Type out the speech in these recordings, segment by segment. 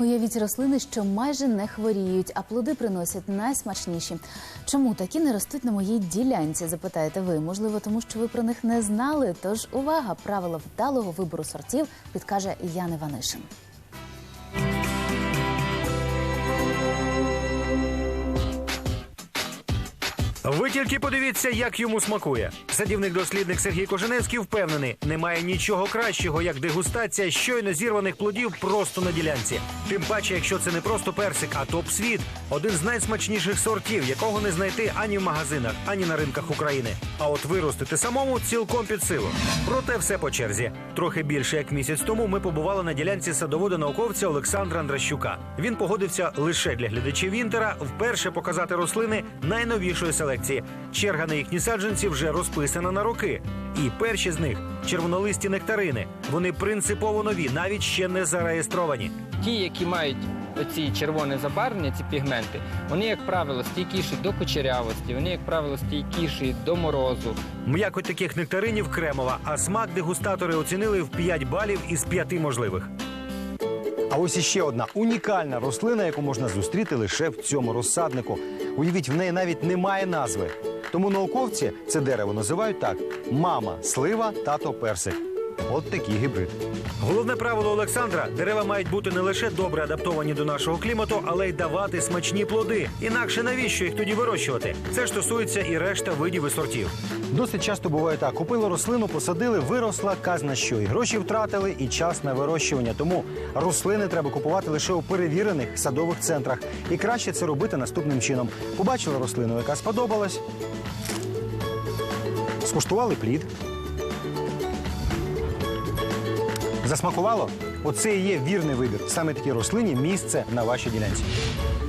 Уявіть рослини, що майже не хворіють, а плоди приносять найсмачніші. Чому такі не ростуть на моїй ділянці? Запитаєте ви? Можливо, тому що ви про них не знали. Тож увага! Правила вдалого вибору сортів підкаже Ян Іванишин. Ви тільки подивіться, як йому смакує. Садівник-дослідник Сергій Коженецький впевнений, немає нічого кращого, як дегустація щойно зірваних плодів просто на ділянці. Тим паче, якщо це не просто персик, а топ-світ, один з найсмачніших сортів, якого не знайти ані в магазинах, ані на ринках України. А от виростити самому цілком під силу. Проте все по черзі. Трохи більше як місяць тому ми побували на ділянці садовода науковця Олександра Андращука. Він погодився лише для глядачів Інтера вперше показати рослини найновішої селекції. Черга на їхні саджанці вже розписана на роки. І перші з них червонолисті нектарини. Вони принципово нові, навіть ще не зареєстровані. Ті, які мають оці червоне забарвлення, ці пігменти, вони, як правило, стійкіші до кучерявості, вони, як правило, стійкіші до морозу. М'якоть таких нектаринів кремова, а смак дегустатори оцінили в 5 балів із 5 можливих. А ось іще одна унікальна рослина, яку можна зустріти лише в цьому розсаднику. Уявіть, в неї навіть немає назви. Тому науковці це дерево називають так: мама, слива, тато, персик. От такий гібрид. Головне правило Олександра: дерева мають бути не лише добре адаптовані до нашого клімату, але й давати смачні плоди. Інакше навіщо їх тоді вирощувати? Це ж стосується і решта видів і сортів. Досить часто буває так: купили рослину, посадили, виросла, казна що. І гроші втратили, і час на вирощування. Тому рослини треба купувати лише у перевірених садових центрах. І краще це робити наступним чином. Побачили рослину, яка сподобалась. Скуштували плід. Засмакувало? Оце і є вірний вибір. Саме такій рослині місце на вашій ділянці.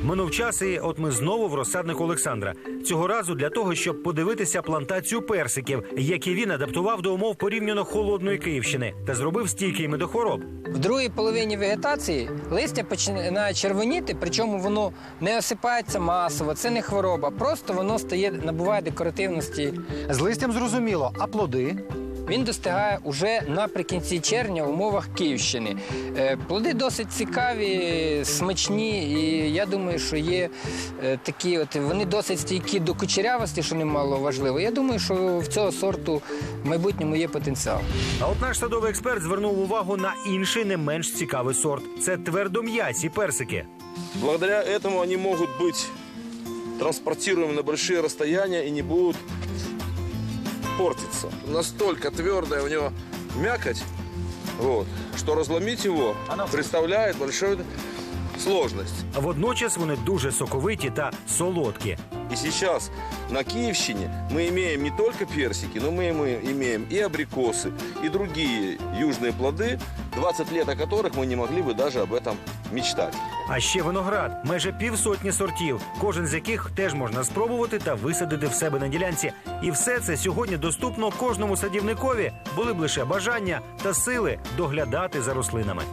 Минув час, і от ми знову в розсаднику Олександра. Цього разу для того, щоб подивитися плантацію персиків, які він адаптував до умов порівняно холодної Київщини та зробив стійкими до хвороб. В другій половині вегетації листя починає червоніти, причому воно не осипається масово, це не хвороба, просто воно стає, набуває декоративності. З листям зрозуміло, а плоди? Він достигає уже наприкінці червня в умовах Київщини. Е, Плоди досить цікаві, смачні, і я думаю, що є е, такі, от вони досить стійкі до кучерявості, що немало важливо. Я думаю, що в цього сорту в майбутньому є потенціал. А от наш садовий експерт звернув увагу на інший не менш цікавий сорт. Це твердом'ясі персики. Благодаря этому они могут быть транспортируемы на большие расстояния и не будут портится. Настолько твердая у него мякоть, вот, что разломить его представляет большую сложність. А Водночас вони дуже соковиті та солодкі. И сейчас на Киевщине мы имеем не только персики, але ми маємо і абрикоси, і інші южні плоди, 20 о которых мы не могли бы даже об этом мечтать. А ще виноград, майже півсотні сортів, кожен з яких теж можна спробувати та висадити в себе на ділянці. І все це сьогодні доступно кожному садівникові, були б лише бажання та сили доглядати за рослинами.